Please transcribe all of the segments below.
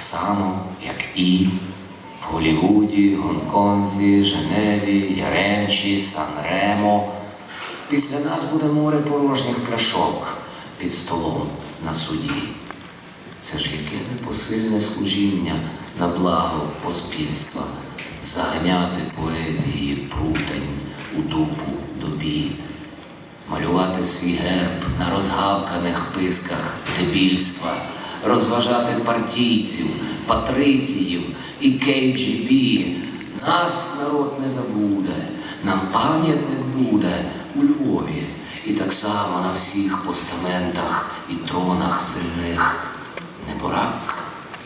так само, як і в Голлівуді, Гонконзі, Женеві, Яремчі, Сан-Ремо. Після нас буде море порожніх пляшок під столом на суді. Це ж яке непосильне служіння на благо поспільства, заганяти поезії прутень у дупу добі, малювати свій герб на розгавканих писках дебільства, розважати партійців, патриціїв і КГБ. Нас народ не забуде, нам пам'ятник буде у Львові, і так само на всіх постаментах і тронах земних. Неборак,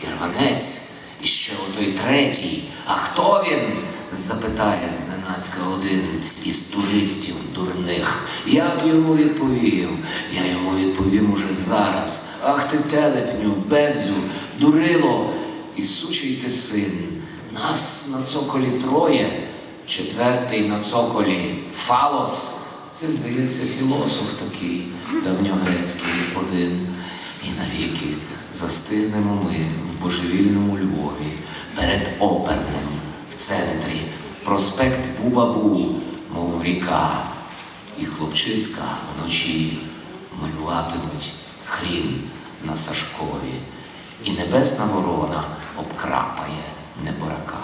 і рванець, і ще отой третій. А хто він? запитає зненацька один із туристів дурних. Я б йому відповів, я йому відповім уже зараз. Ах ти телепню, безю, дурило і сучий ти син. Нас на цоколі троє, четвертий на цоколі фалос. Це, здається, філософ такий, давньогрецький один. І навіки застигнемо ми в божевільному Львові перед оперним в центрі проспект Бубабу, мов ріка, і хлопчиська вночі малюватимуть хрін на Сашкові, і небесна ворона обкрапає неборака.